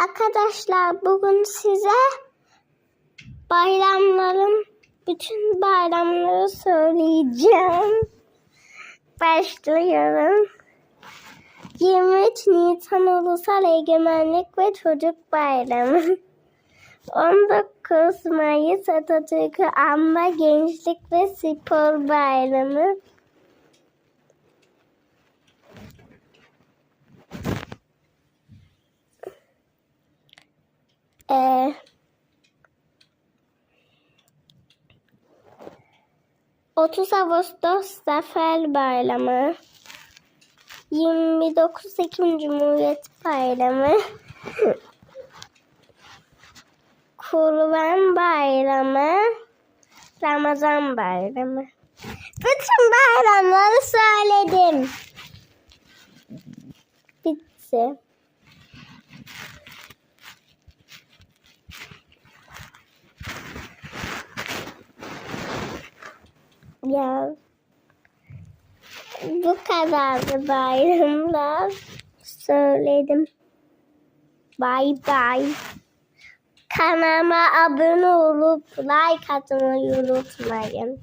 Arkadaşlar bugün size bayramların bütün bayramları söyleyeceğim. Başlıyorum. 23 Nisan Ulusal Egemenlik ve Çocuk Bayramı. 19 Mayıs Atatürk'ü Anma Gençlik ve Spor Bayramı. 30 Ağustos Zafer Bayramı. 29 Ekim Cumhuriyet Bayramı. Kurban Bayramı. Ramazan Bayramı. Bütün bayramları söyledim. Bitti. Ya bu kadardı bayramlar. Söyledim. Bye bye. Kanalıma abone olup like atmayı unutmayın.